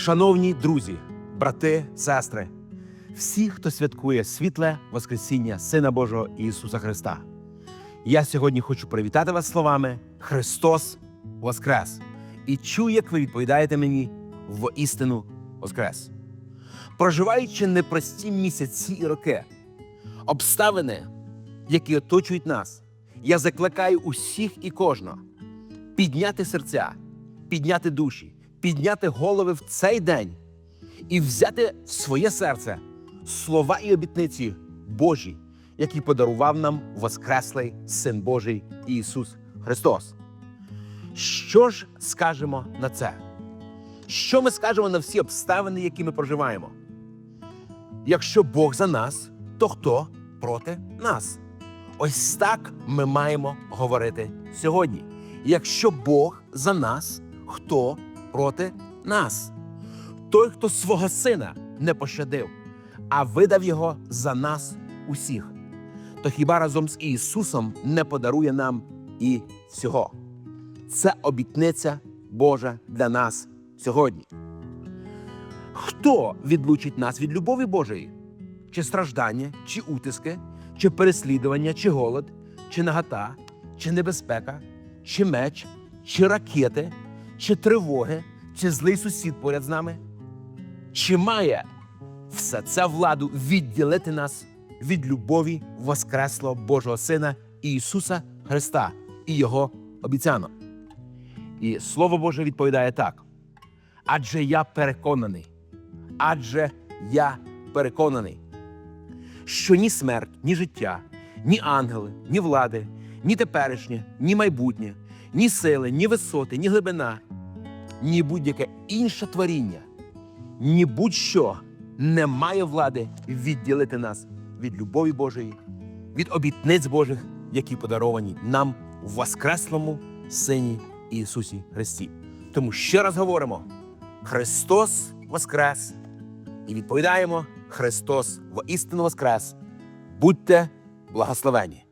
Шановні друзі, брати, сестри, всі, хто святкує світле Воскресіння Сина Божого Ісуса Христа. Я сьогодні хочу привітати вас словами Христос Воскрес! І чую, як ви відповідаєте мені в істину Воскрес. Проживаючи непрості місяці і роки, обставини, які оточують нас, я закликаю усіх і кожного підняти серця, підняти душі, підняти голови в цей день і взяти в своє серце слова і обітниці Божі, які подарував нам Воскреслий Син Божий Ісус Христос. Що ж скажемо на це? Що ми скажемо на всі обставини, які ми проживаємо? Якщо Бог за нас, то хто проти нас? Ось так ми маємо говорити сьогодні. Якщо Бог за нас, хто проти нас? Той, хто свого сина не пощадив, а видав його за нас усіх, то хіба разом з Ісусом не подарує нам і всього? Це обітниця Божа для нас сьогодні. Хто відлучить нас від любові Божої? Чи страждання, чи утиски, чи переслідування, чи голод, чи нагота, чи небезпека, чи меч, чи ракети, чи тривоги, чи злий сусід поряд з нами? Чи має все це владу відділити нас від любові Воскреслого Божого Сина Ісуса Христа і Його обіцянок? І Слово Боже відповідає так: адже я переконаний, адже я переконаний, що ні смерть, ні життя, ні ангели, ні влади, ні теперішнє, ні майбутнє, ні сили, ні висоти, ні глибина, ні будь-яке інше творіння, ні будь-що не має влади відділити нас від любові Божої, від обітниць Божих, які подаровані нам в Воскреслому Сині Ісусі Христі. Тому ще раз говоримо: Христос Воскрес! І відповідаємо: Христос воістину Воскрес! Будьте благословені!